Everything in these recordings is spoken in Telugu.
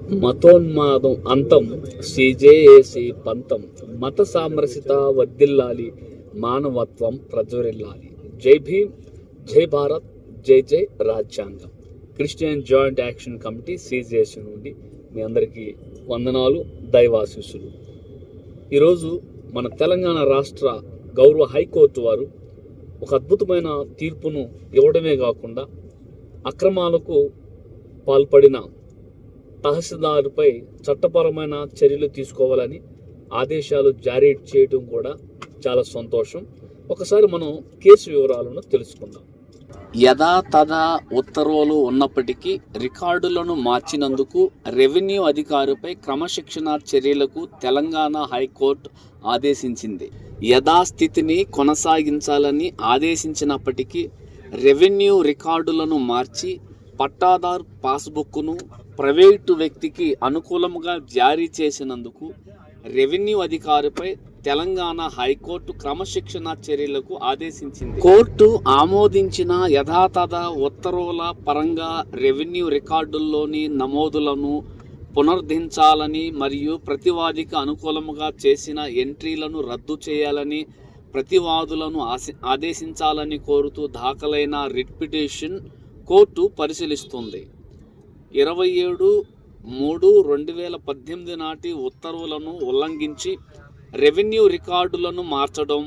మతోన్మాదం అంతం సిజేఏసి పంతం. మత సామరస్యత వర్దిల్లాలి మానవత్వం ప్రజ్వరిల్లాలి. జై భీమ్ జై భారత్ జై జై రాజ్యాంగం. Christian joint action committee CJC నుండి మీ అందరికీ వందనాలు దైవాశీస్సులు. ఈరోజు మన తెలంగాణ రాష్ట్ర గౌరవ హైకోర్టు వారు ఒక అద్భుతమైన తీర్పును ఇవ్వడమే కాకుండా అక్రమాలకు పాల్పడిన తహసీల్దార్పై చట్టపరమైన చర్యలు తీసుకోవాలని ఆదేశాలు జారీ చేయడం కూడా చాలా సంతోషం. ఒకసారి మనం కేసు వివరాలను తెలుసుకుందాం. యథాతథ ఉత్తర్వులు ఉన్నప్పటికీ రికార్డులను మార్చినందుకు రెవెన్యూ అధికారిపై క్రమశిక్షణ చర్యలకు తెలంగాణ హైకోర్టు ఆదేశించింది. యథాస్థితిని కొనసాగించాలని ఆదేశించినప్పటికీ రెవెన్యూ రికార్డులను మార్చి పట్టాదారు పాస్బుక్ను ప్రైవేటు వ్యక్తికి అనుకూలంగా జారీ చేసినందుకు రెవెన్యూ అధికారిపై తెలంగాణ హైకోర్టు క్రమశిక్షణ చర్యలకు ఆదేశించింది. కోర్టు ఆమోదించిన యథాతథ ఉత్తర్వుల పరంగా రెవెన్యూ రికార్డుల్లోని నమోదులను పునరుద్ధరించాలని మరియు ప్రతివాదికి అనుకూలముగా చేసిన ఎంట్రీలను రద్దు చేయాలని ప్రతివాదులను ఆశ- ఆదేశించాలని కోరుతూ దాఖలైన రిట్ పిటిషన్ కోర్టు పరిశీలిస్తుంది. ఇరవై ఏడు మూడు రెండు వేల పద్దెనిమిది నాటి ఉత్తర్వులను ఉల్లంఘించి రెవెన్యూ రికార్డులను మార్చడం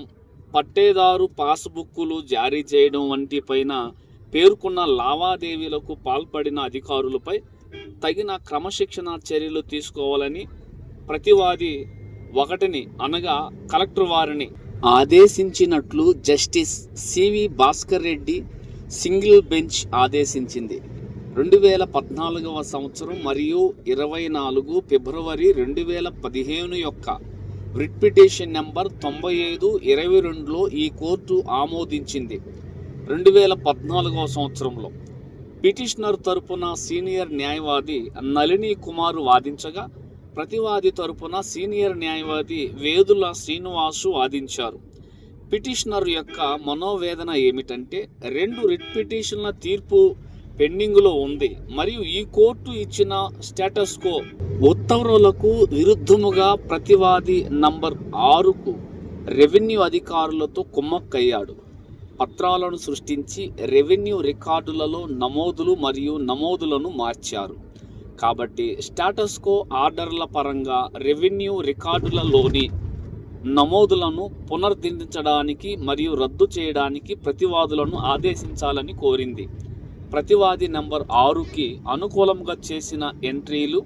పట్టేదారు పాస్బుక్కులు జారీ చేయడం వంటి పైన పేర్కొన్న లావాదేవీలకు పాల్పడిన అధికారులపై తగిన క్రమశిక్షణ చర్యలు తీసుకోవాలని ప్రతివాది ఒకటిని అనగా కలెక్టర్ వారిని ఆదేశించినట్లు justice CV Bhaskar Reddy single bench ఆదేశించింది. రెండు వేల పద్నాలుగవ సంవత్సరం మరియు ఇరవై నాలుగు ఫిబ్రవరి రెండు వేల పదిహేను యొక్క రిట్ పిటిషన్ నెంబర్ తొంభై ఐదు ఇరవై రెండులో ఈ కోర్టు ఆమోదించింది. రెండు వేల పద్నాలుగవ సంవత్సరంలో పిటిషనర్ తరపున సీనియర్ న్యాయవాది నళిని కుమార్ వాదించగా ప్రతివాది తరపున సీనియర్ న్యాయవాది వేదుల శ్రీనివాసు వాదించారు. పిటిషనర్ యొక్క మనోవేదన ఏమిటంటే రెండు రిట్ పిటిషన్ల తీర్పు పెండింగ్లో ఉంది. మరియు ఈ కోర్టు ఇచ్చిన స్టేటస్ కో ఉత్తర్వులకు విరుద్ధముగా ప్రతివాది నంబర్ ఆరుకు రెవెన్యూ అధికారులతో కుమ్మక్కయ్యాడు. పత్రాలను సృష్టించి రెవెన్యూ రికార్డులలో నమోదులు మరియు నమోదులను మార్చారు. కాబట్టి స్టేటస్ కో ఆర్డర్ల పరంగా రెవెన్యూ రికార్డులలోని నమోదులను పునరుద్ధరించడానికి మరియు రద్దు చేయడానికి ప్రతివాదులను ఆదేశించాలని కోరింది. ప్రతివాది నంబర్ ఆరుకి అనుకూలంగా చేసిన ఎంట్రీలు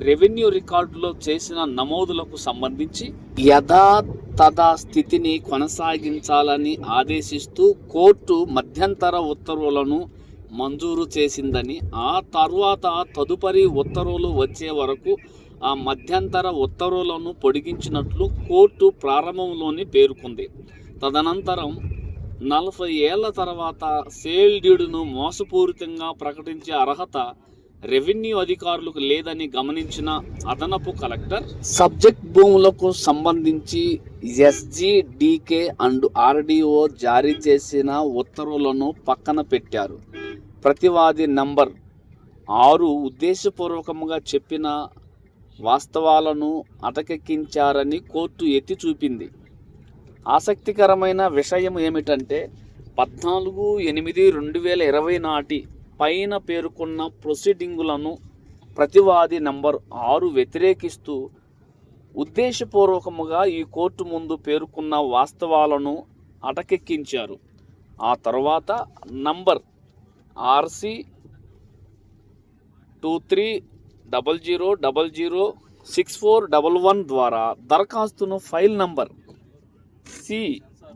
రెవెన్యూ రికార్డులో చేసిన నమోదులకు సంబంధించి యథాతథ స్థితిని కొనసాగించాలని ఆదేశిస్తూ కోర్టు మధ్యంతర ఉత్తర్వులను మంజూరు చేసిందని ఆ తర్వాత తదుపరి ఉత్తర్వులు వచ్చే వరకు ఆ మధ్యంతర ఉత్తర్వులను పొడిగించినట్లు కోర్టు ప్రారంభంలోని పేర్కొంది. తదనంతరం నలభై ఏళ్ళ తర్వాత సేల్డ్యూడ్ను మోసపూరితంగా ప్రకటించే అర్హత రెవెన్యూ అధికారులకు లేదని గమనించిన అదనపు కలెక్టర్ సబ్జెక్ట్ భూములకు సంబంధించి ఎస్జిడికే అండ్ ఆర్డిఓ జారీ చేసిన ఉత్తర్వులను పక్కన పెట్టారు. ప్రతివాది నంబర్ ఆరు ఉద్దేశపూర్వకంగా చెప్పిన వాస్తవాలను అటకెక్కించారని కోర్టు ఎత్తి చూపింది. ఆసక్తికరమైన విషయం ఏమిటంటే పద్నాలుగు ఎనిమిది రెండు వేల ఇరవై నాటి పైన పేర్కొన్న ప్రొసీడింగులను ప్రతివాది నంబర్ ఆరు వ్యతిరేకిస్తూ ఉద్దేశపూర్వకముగా ఈ కోర్టు ముందు పేర్కొన్న వాస్తవాలను అటకెక్కించారు. ఆ తర్వాత number RC two three double zero double zero six four double one ద్వారా దరఖాస్తును file number C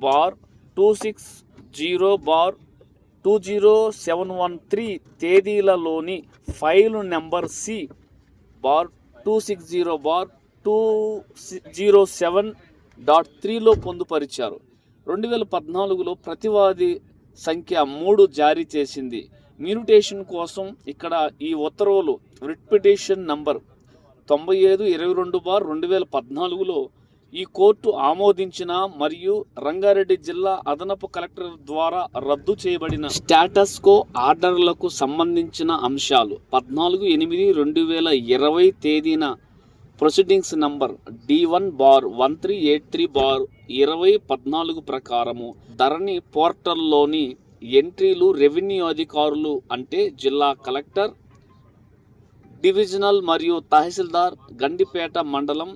bar two six zero bar two zero seven one three తేదీలలోని file number C bar two six zero bar two zero seven dot త్రీలో పొందుపరిచారు. రెండు వేల పద్నాలుగులో ప్రతివాది సంఖ్య మూడు జారీ చేసింది. మ్యూటేషన్ కోసం ఇక్కడ ఈ ఉత్తర్వులు రిట్ పిటిషన్ నంబర్ తొంభై ఐదు ఇరవై రెండు బార్ రెండు వేల పద్నాలుగులో ఈ కోర్టు ఆమోదించిన మరియు రంగారెడ్డి జిల్లా అదనపు కలెక్టర్ ద్వారా రద్దు చేయబడిన స్టేటస్ కో ఆర్డర్లకు సంబంధించిన అంశాలు పద్నాలుగు ఎనిమిది రెండు వేల ఇరవై తేదీన proceedings number D one bar one three eight three bar ఇరవై పద్నాలుగు ప్రకారము ధరణి పోర్టల్లోని ఎంట్రీలు రెవెన్యూ అధికారులు అంటే జిల్లా కలెక్టర్ డివిజనల్ మరియు తహసీల్దార్ గండిపేట మండలం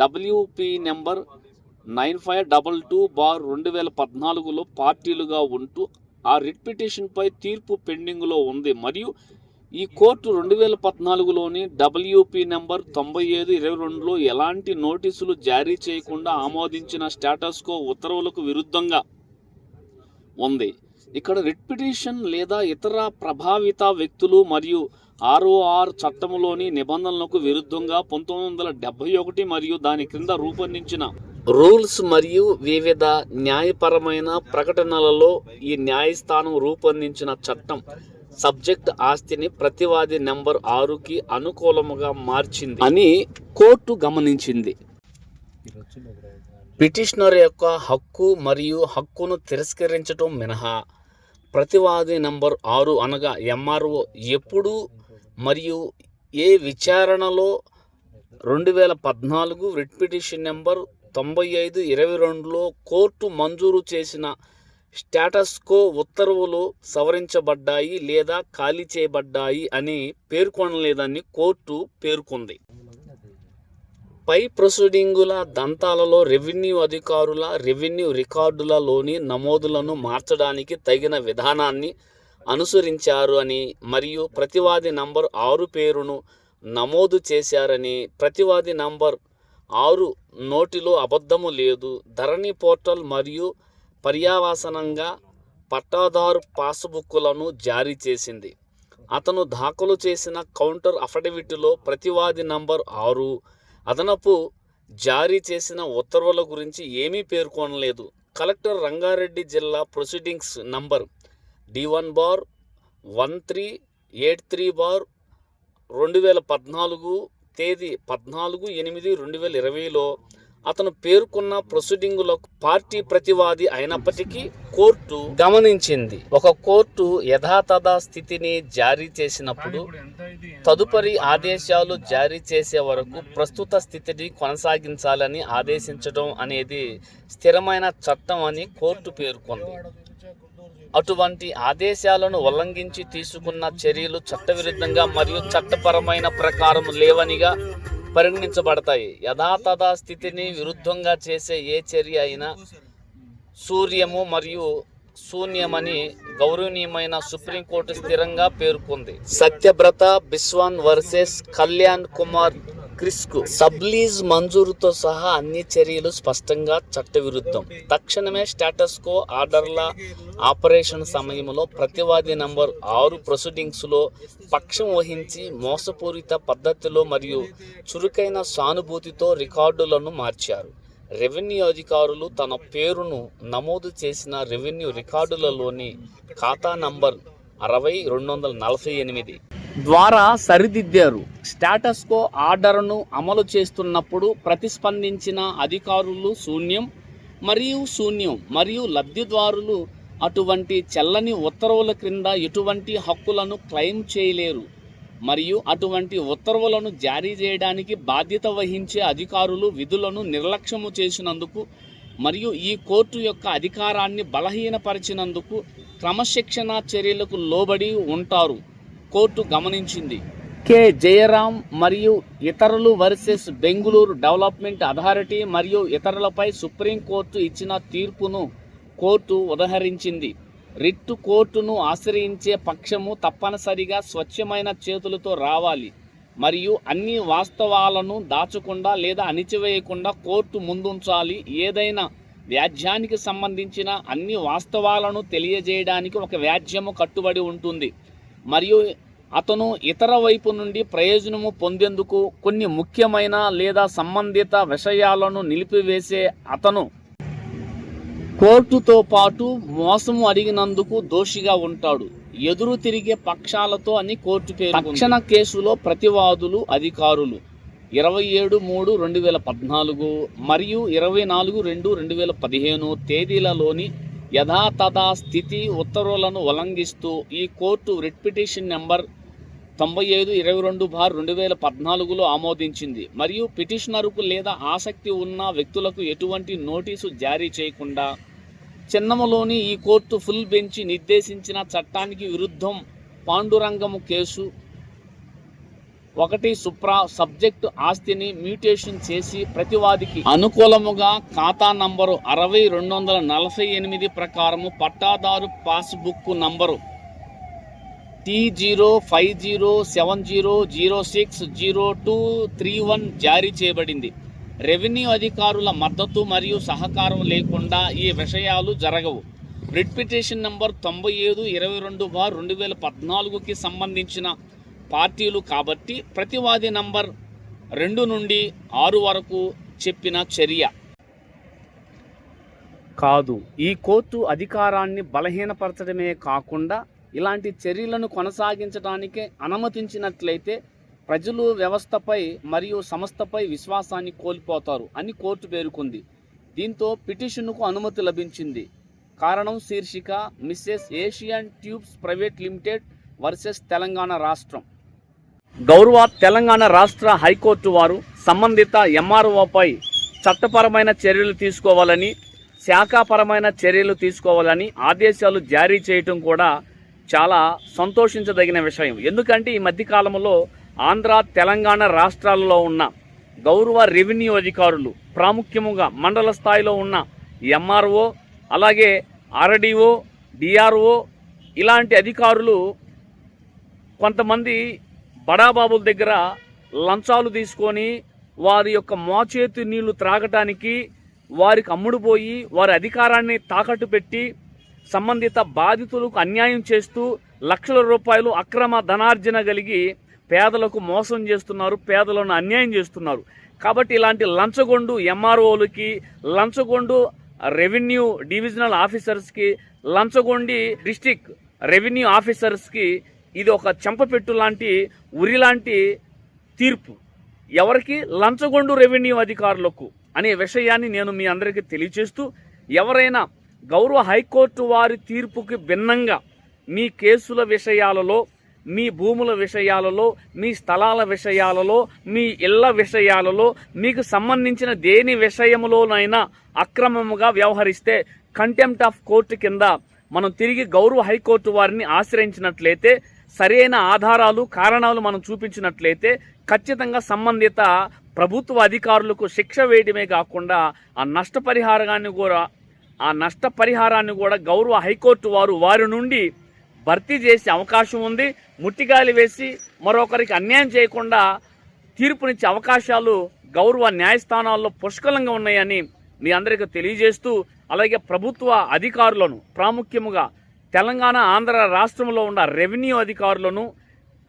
WP number nine five double two bar రెండు వేల పద్నాలుగులో పార్టీలుగా ఉంటూ ఆ రిట్ పిటిషన్పై తీర్పు పెండింగ్లో ఉంది. మరియు ఈ కోర్టు రెండు వేల పద్నాలుగులోని డబ్ల్యూపి నెంబర్ తొంభై ఐదు ఇరవై రెండులో ఎలాంటి నోటీసులు జారీ చేయకుండా ఆమోదించిన స్టేటస్కో ఉత్తర్వులకు విరుద్ధంగా ఉంది. ఇక్కడ రిట్ పిటిషన్ లేదా ఇతర ప్రభావిత వ్యక్తులు మరియు ఆర్ఓఆర్ చట్టంలోని నిబంధనలకు విరుద్ధంగా పంతొమ్మిది వందల డెబ్బై ఒకటి మరియు దాని క్రింద రూపొందించిన రూల్స్ మరియు వివిధ న్యాయపరమైన ప్రకటనలలో ఈ న్యాయస్థానం రూపొందించిన చట్టం సబ్జెక్ట్ ఆస్తిని ప్రతివాది నెంబర్ ఆరుకి అనుకూలముగా మార్చింది అని కోర్టు గమనించింది. పిటిషనర్ యొక్క హక్కు మరియు హక్కును తిరస్కరించటం మినహా ప్రతివాది నంబర్ ఆరు అనగా ఎంఆర్ఓ ఎప్పుడూ మరియు ఏ విచారణలో రెండు వేల పద్నాలుగు రిట్ పిటిషన్ నెంబర్ తొంభై ఐదు ఇరవై రెండులో కోర్టు మంజూరు చేసిన స్టేటస్కో ఉత్తర్వులు సవరించబడ్డాయి లేదా ఖాళీ చేయబడ్డాయి అని పేర్కొనలేదని కోర్టు పేర్కొంది. పై ప్రొసీడింగుల దంతాలలో రెవెన్యూ అధికారుల రెవెన్యూ రికార్డులలోని నమోదులను మార్చడానికి తగిన విధానాన్ని అనుసరించారు అని మరియు ప్రతివాది నంబర్ ఆరు పేరును నమోదు చేశారని ప్రతివాది నంబర్ ఆరు నోటిలో అబద్ధము లేదు. ధరణి పోర్టల్ మరియు పర్యావసనంగా పట్టాదారు పాస్బుక్లను జారీ చేసింది. అతను దాఖలు చేసిన కౌంటర్ అఫిడవిట్లో ప్రతివాది నంబర్ ఆరు అదనపు జారీ చేసిన ఉత్తర్వుల గురించి ఏమీ పేర్కొనలేదు. కలెక్టర్ రంగారెడ్డి జిల్లా proceedings number D one bar one three eight three bar రెండు వేల పద్నాలుగు తేదీ పద్నాలుగు ఎనిమిది రెండు వేల ఇరవైలో అతను పేర్కొన్న ప్రొసీడింగులకు పార్టీ ప్రతివాది అయినప్పటికీ కోర్టు గమనించింది. ఒక కోర్టు యథాతథ స్థితిని జారీ చేసినప్పుడు తదుపరి ఆదేశాలు జారీ చేసే వరకు ప్రస్తుత స్థితిని కొనసాగించాలని ఆదేశించడం అనేది స్థిరమైన చట్టం అని కోర్టు పేర్కొంది. అటువంటి ఆదేశాలను ఉల్లంఘించి తీసుకున్న చర్యలు చట్టవిరుద్ధంగా మరియు చట్టపరమైన ప్రకారం లేవనిగా పరిగణించబడతాయి. యథాతథ స్థితిని విరుద్ధంగా చేసే ఏ చర్య అయినా సూర్యము మరియు శూన్యమని గౌరవనీయమైన సుప్రీంకోర్టు స్థిరంగా పేర్కొంది. సత్యబ్రత బిస్వాన్ వర్సెస్ కళ్యాణ్ కుమార్ క్రిస్కు సబ్లీజ్ మంజూరుతో సహా అన్ని చర్యలు స్పష్టంగా చట్టవిరుద్ధం. తక్షణమే స్టేటస్ కో ఆర్డర్ల ఆపరేషన్ సమయంలో ప్రతివాది నంబర్ ఆరు ప్రొసీడింగ్స్లో పక్షం వహించి మోసపూరిత పద్ధతిలో మరియు చురుకైన సానుభూతితో రికార్డులను మార్చారు. రెవెన్యూ అధికారులు తన పేరును నమోదు చేసిన రెవెన్యూ రికార్డులలోని ఖాతా నంబర్ అరవై రెండు వందల నలభై ఎనిమిది. ద్వారా సరిదిద్దారు. స్టేటస్కో ఆర్డర్ను అమలు చేస్తున్నప్పుడు ప్రతిస్పందించిన అధికారులు శూన్యం మరియు శూన్యం మరియు లబ్ధిదారులు అటువంటి చెల్లని ఉత్తర్వుల క్రింద ఎటువంటి హక్కులను క్లెయిమ్ చేయలేరు మరియు అటువంటి ఉత్తర్వులను జారీ చేయడానికి బాధ్యత వహించే అధికారులు విధులను నిర్లక్ష్యము చేసినందుకు మరియు ఈ కోర్టు యొక్క అధికారాన్ని బలహీనపరిచినందుకు క్రమశిక్షణ చర్యలకు లోబడి ఉంటారు. కోర్టు గమనించింది. కె. జయరాం మరియు ఇతరులు వర్సెస్ బెంగుళూరు డెవలప్మెంట్ అథారిటీ మరియు ఇతరులపై సుప్రీంకోర్టు ఇచ్చిన తీర్పును కోర్టు ఉదహరించింది. రిట్టు కోర్టును ఆశ్రయించే పక్షము తప్పనిసరిగా స్వచ్ఛమైన చేతులతో రావాలి మరియు అన్ని వాస్తవాలను దాచకుండా లేదా అణిచివేయకుండా కోర్టు ముందుంచాలి. ఏదైనా వ్యాజ్యానికి సంబంధించిన అన్ని వాస్తవాలను తెలియజేయడానికి ఒక వ్యాజ్యము కట్టుబడి ఉంటుంది. మరియు అతను ఇతర వైపు నుండి ప్రయోజనము పొందేందుకు కొన్ని ముఖ్యమైన లేదా సంబంధిత విషయాలను నిలిపివేసే అతను. కోర్టుతో పాటు మోసము అడిగినందుకు దోషిగా ఉంటాడు. ఎదురు తిరిగే పక్షాలతో అని కోర్టు పేరు తక్షణ కేసులో ప్రతివాదులు అధికారులు. ఇరవై ఏడు మూడు రెండు వేల పద్నాలుగు మరియు ఇరవై నాలుగు రెండు రెండు వేల పదిహేను తేదీలలోని యథాతథా స్థితి ఉత్తర్వులను ఉల్లంఘిస్తూ ఈ కోర్టు రిట్ పిటిషన్ నెంబర్ తొంభై ఐదు ఇరవై రెండు బార్ రెండు వేల పద్నాలుగులో ఆమోదించింది. మరియు పిటిషనర్కు లేదా ఆసక్తి ఉన్న వ్యక్తులకు ఎటువంటి నోటీసు జారీ చేయకుండా చిన్నములోని ఈ కోర్టు ఫుల్ బెంచి నిర్దేశించిన చట్టానికి విరుద్ధం పాండురంగము కేసు ఒకటి సుప్రా సబ్జెక్టు ఆస్తిని మ్యూటేషన్ చేసి ప్రతివాదికి అనుకూలముగా ఖాతా నంబరు అరవై రెండు వందల నలభై ఎనిమిది ప్రకారము పట్టాదారు passbook number T zero five zero seven zero zero six zero two three one జారీ చేయబడింది. రెవెన్యూ అధికారుల మద్దతు మరియు సహకారం లేకుండా ఈ విషయాలు జరగవు. రిట్ పిటిషన్ నంబర్ తొంభై ఏడు ఇరవై రెండు బార్ రెండు వేల పద్నాలుగుకి సంబంధించిన పార్టీలు కాబట్టి ప్రతివాది నంబర్ రెండు నుండి ఆరు వరకు చెప్పిన చర్య. కాదు ఈ కోర్టు అధికారాన్ని బలహీనపరచడమే కాకుండా ఇలాంటి చర్యలను కొనసాగించడానికి అనుమతించినట్లయితే ప్రజలు వ్యవస్థపై మరియు సంస్థపై విశ్వాసాన్ని కోల్పోతారు అని కోర్టు పేర్కొంది. దీంతో పిటిషన్కు అనుమతి లభించింది. కారణం శీర్షిక Mrs Asian tubes private limited versus Telangana రాష్ట్రం. గౌరవ తెలంగాణ రాష్ట్ర హైకోర్టు వారు సంబంధిత ఎంఆర్ఓపై చట్టపరమైన చర్యలు తీసుకోవాలని శాఖాపరమైన చర్యలు తీసుకోవాలని ఆదేశాలు జారీ చేయటం కూడా చాలా సంతోషించదగిన విషయం. ఎందుకంటే ఈ మధ్యకాలంలో ఆంధ్ర తెలంగాణ రాష్ట్రాలలో ఉన్న గౌరవ రెవెన్యూ అధికారులు ప్రాముఖ్యముగా మండల స్థాయిలో ఉన్న ఎంఆర్ఓ అలాగే ఆర్డీఓ డిఆర్ఓ ఇలాంటి అధికారులు కొంతమంది బడాబాబుల దగ్గర లంచాలు తీసుకొని వారి యొక్క మోచేతి నీళ్ళు త్రాగటానికి వారికి అమ్ముడుపోయి వారి అధికారాన్ని తాకట్టు పెట్టి సంబంధిత బాధితులకు అన్యాయం చేస్తూ లక్షల రూపాయలు అక్రమ ధనార్జన కలిగి పేదలకు మోసం చేస్తున్నారు పేదలను అన్యాయం చేస్తున్నారు. కాబట్టి ఇలాంటి లంచగొండు ఎంఆర్ఓలకి లంచగొండు రెవెన్యూ డివిజనల్ ఆఫీసర్స్కి లంచగొండి డిస్టిక్ రెవెన్యూ ఆఫీసర్స్కి ఇది ఒక చెంపపెట్టు లాంటి ఉరి లాంటి తీర్పు. ఎవరికి? లంచగొండు రెవెన్యూ అధికారులకు అనే విషయాన్ని నేను మీ అందరికీ తెలియచేస్తూ ఎవరైనా గౌరవ హైకోర్టు వారి తీర్పుకి భిన్నంగా మీ కేసుల విషయాలలో మీ భూముల విషయాలలో మీ స్థలాల విషయాలలో మీ ఇళ్ళ విషయాలలో మీకు సంబంధించిన దేని విషయంలోనైనా అక్రమముగా వ్యవహరిస్తే కంటెంప్ట్ ఆఫ్ కోర్టు కింద మనం తిరిగి గౌరవ హైకోర్టు వారిని ఆశ్రయించినట్లయితే సరైన ఆధారాలు కారణాలు మనం చూపించినట్లయితే ఖచ్చితంగా సంబంధిత ప్రభుత్వ అధికారులకు శిక్ష వేయడమే కాకుండా ఆ నష్టపరిహారాన్ని కూడా ఆ నష్టపరిహారాన్ని కూడా గౌరవ హైకోర్టు వారు వారి నుండి భర్తీ చేసే అవకాశం ఉంది. ముట్టిగాలి వేసి మరొకరికి అన్యాయం చేయకుండా తీర్పునిచ్చే అవకాశాలు గౌరవ న్యాయస్థానాల్లో పుష్కలంగా ఉన్నాయని మీ అందరికీ తెలియజేస్తూ అలాగే ప్రభుత్వ అధికారులను ప్రాముఖ్యముగా తెలంగాణ ఆంధ్ర రాష్ట్రంలో ఉన్న రెవెన్యూ అధికారులను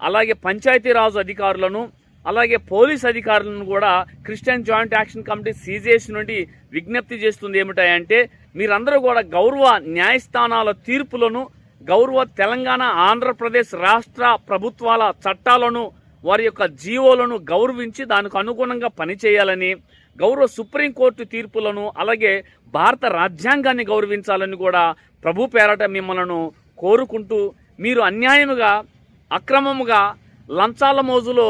అలాగే పంచాయతీరాజ్ అధికారులను అలాగే పోలీస్ అధికారులను కూడా Christian joint action committee CJS నుండి విజ్ఞప్తి చేస్తుంది ఏమిటంటే మీరందరూ కూడా గౌరవ న్యాయస్థానాల తీర్పులను గౌరవ తెలంగాణ ఆంధ్రప్రదేశ్ రాష్ట్ర ప్రభుత్వాల చట్టాలను వారి యొక్క జీవోలను గౌరవించి దానికి అనుగుణంగా పనిచేయాలని గౌరవ సుప్రీంకోర్టు తీర్పులను అలాగే భారత రాజ్యాంగాన్ని గౌరవించాలని కూడా ప్రభు పేరట మిమ్మలను కోరుకుంటూ మీరు అన్యాయముగా అక్రమముగా లంచాల మోజులో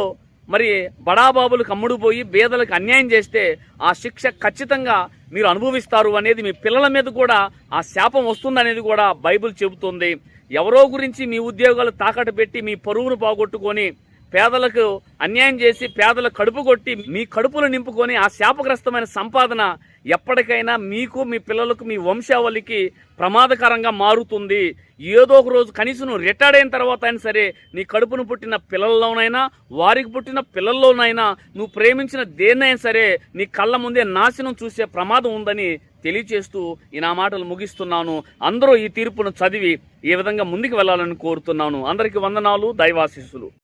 మరి బడాబాబులకు అమ్ముడుపోయి పేదలకు అన్యాయం చేస్తే ఆ శిక్ష ఖచ్చితంగా మీరు అనుభవిస్తారు అనేది మీ పిల్లల మీద కూడా ఆ శాపం వస్తుందనేది కూడా బైబిల్ చెబుతుంది. ఎవరో గురించి మీ ఉద్యోగాలు తాకట్టు పెట్టి మీ పరువును పోగొట్టుకొని పేదలకు అన్యాయం చేసి పేదల కడుపు కొట్టి మీ కడుపులు నింపుకొని ఆ శాపగ్రస్తమైన సంపాదన ఎప్పటికైనా మీకు మీ పిల్లలకు మీ వంశావళికి ప్రమాదకరంగా మారుతుంది. ఏదో ఒక రోజు కనీసం నువ్వు రిటైర్డ్ అయిన తర్వాత అయినా సరే నీ కడుపును పుట్టిన పిల్లల్లోనైనా వారికి పుట్టిన పిల్లల్లోనైనా నువ్వు ప్రేమించిన దేన్నైనా సరే నీ కళ్ళ ముందే నాశనం చూసే ప్రమాదం ఉందని తెలియచేస్తూ ఈ నా మాటలు ముగిస్తున్నాను. అందరూ ఈ తీర్పును చదివి ఈ విధంగా ముందుకు వెళ్ళాలని కోరుతున్నాను. అందరికీ వందనాలు దైవాశీస్సులు.